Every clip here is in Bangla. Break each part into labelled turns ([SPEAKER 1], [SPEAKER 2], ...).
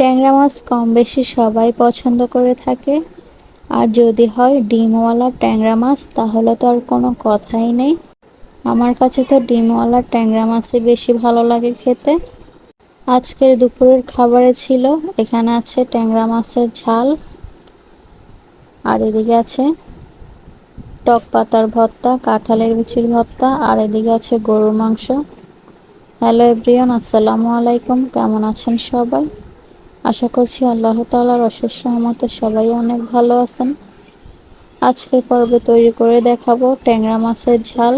[SPEAKER 1] ট্যাংরা মাছ কম বেশি সবাই পছন্দ করে থাকে। আর যদি হয় ডিমওয়ালা ট্যাংরা মাছ, তাহলে তো আর কোনো কথাই নেই। আমার কাছে তো ডিমওয়ালা ট্যাংরা মাছই বেশি ভালো লাগে খেতে। আজকের দুপুরের খাবারে ছিল, এখানে আছে ট্যাংরা মাছের ঝাল। আর এদিকে আছে টক পাতার ভর্তা, কাঁঠালের বিচির ভর্তা, আর এদিকে আছে গরুর মাংস। হ্যালো এভরিওন আসসালামু আলাইকুম, কেমন আছেন সবাই? আশা করছি আল্লাহ তালার অশেষ সহমতে সবাই অনেক ভালো আছেন। আজকের পর্বে তৈরি করে দেখাবো ট্যাংরা মাছের ঝাল।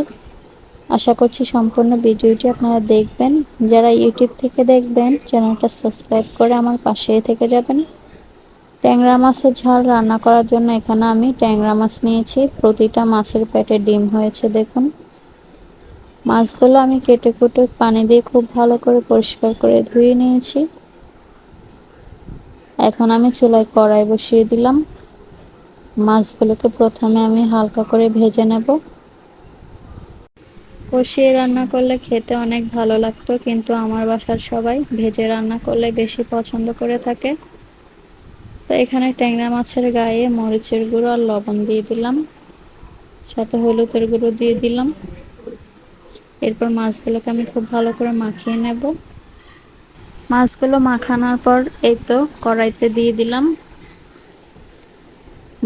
[SPEAKER 1] আশা করছি সম্পূর্ণ ভিডিওটি আপনারা দেখবেন। যারা ইউটিউব থেকে দেখবেন, চ্যানেলটা সাবস্ক্রাইব করে আমার পাশেই থেকে যাবেন। ট্যাংরা মাছের ঝাল রান্না করার জন্য এখানে আমি ট্যাংরা মাছ নিয়েছি। প্রতিটা মাছের পেটে ডিম হয়েছে, দেখুন। মাছগুলো আমি কেটে কুটে পানি দিয়ে খুব ভালো করে পরিষ্কার করে ধুয়ে নিয়েছি। এখন আমি চুলায় কড়াই বসিয়ে দিলাম। মাছগুলোকে প্রথমে আমি হালকা করে ভেজে নেব। কষিয়ে রান্না করলে খেতে অনেক ভালো লাগতো, কিন্তু আমার বাসার সবাই ভেজে রান্না করলে বেশি পছন্দ করে থাকে। তো এখানে ট্যাংরা মাছের গায়ে মরিচের গুঁড়ো আর লবণ দিয়ে দিলাম। সাথে হলুদের গুঁড়ো দিয়ে দিলাম। এরপর মাছগুলোকে আমি খুব ভালো করে মাখিয়ে নেব। মাছগুলো মাখানোর পর এই তো কড়াইতে দিয়ে দিলাম।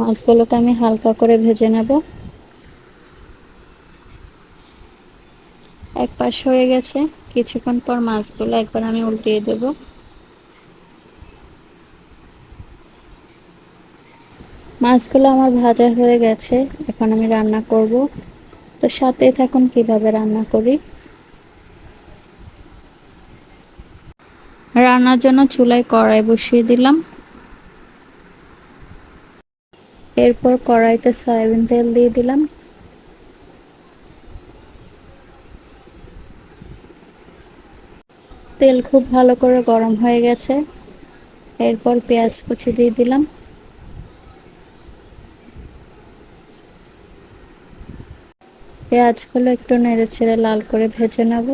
[SPEAKER 1] মাছগুলোকে আমি হালকা করে ভেজে নেব। এক পাশ হয়ে গেছে, কিছুক্ষণ পর মাছগুলো একবার আমি উল্টিয়ে দেব। মাছগুলো আমার ভাজা হয়ে গেছে, এখন আমি রান্না করব। তো সাথে থাকুন কীভাবে রান্না করি। রান্নার জন্য চুলায় কড়াই বসিয়ে দিলাম। এরপর কড়াইতে সয়াবিন তেল দিয়ে দিলাম। তেল খুব ভালো করে গরম হয়ে গেছে। এরপর পেঁয়াজ কুচি দিয়ে দিলাম। পেঁয়াজগুলো একটু নেড়ে ছেড়ে লাল করে ভেজে নেব।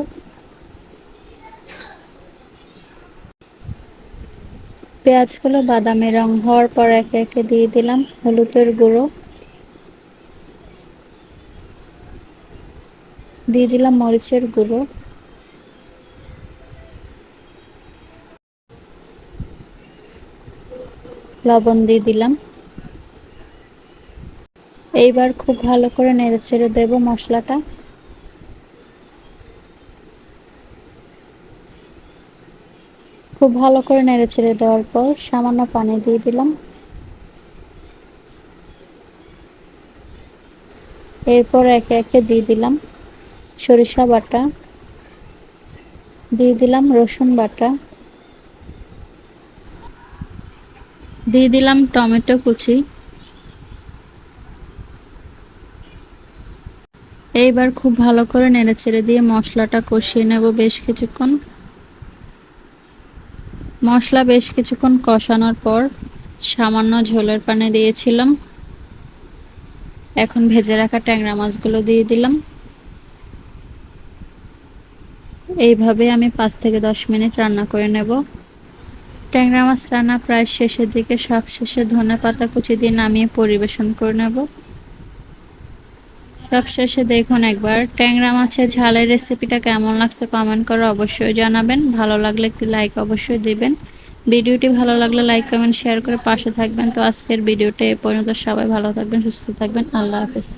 [SPEAKER 1] পেঁয়াজগুলো বাদামি রং হওয়ার পর একে একে দিয়ে দিলাম হলুদের গুঁড়ো। দিয়ে দিলাম মরিচের গুঁড়ো। লবণ দিয়ে দিলাম। এইবার খুব ভালো করে নেড়ে ছেড়ে দেবো মশলাটা। খুব ভালো করে নেড়ে ছেড়ে দেওয়ার পর সামান্য পানি দিয়ে দিলাম। এরপর একে একে দিয়ে দিলাম সরিষা বাটা, দিয়ে দিলাম রসুন বাটা, দিয়ে দিলাম টমেটো কুচি। এইবার খুব ভালো করে নেড়ে চেড়ে দিয়ে মশলাটা কষিয়ে নেব বেশ কিছুক্ষণ। মশলা বেশ কিছুক্ষণ কষানোর পর সামান্য ঝোলের পানি দিয়েছিলাম। এখন ভেজে রাখা ট্যাংরা মাছগুলো দিয়ে দিলাম। এইভাবে আমি পাঁচ থেকে দশ মিনিট রান্না করে নেব। ট্যাংরা মাছ রান্না প্রায় শেষের দিকে সব শেষে ধনে পাতা কুচি দিয়ে নামিয়ে পরিবেশন করে নেব। সব শেষে দেখুন একবার। ট্যাংরা মাছের ঝালের রেসিপিটা কেমন লাগছে কমেন্ট করে অবশ্যই জানাবেন। ভালো লাগলে একটি লাইক অবশ্যই দিবেন। ভিডিওটি ভালো লাগলে লাইক কমেন্ট শেয়ার করে পাশে থাকবেন। তো আজকের ভিডিওটা এ পর্যন্ত। সবাই ভালো থাকবেন, সুস্থ থাকবেন। আল্লাহ হাফেজ।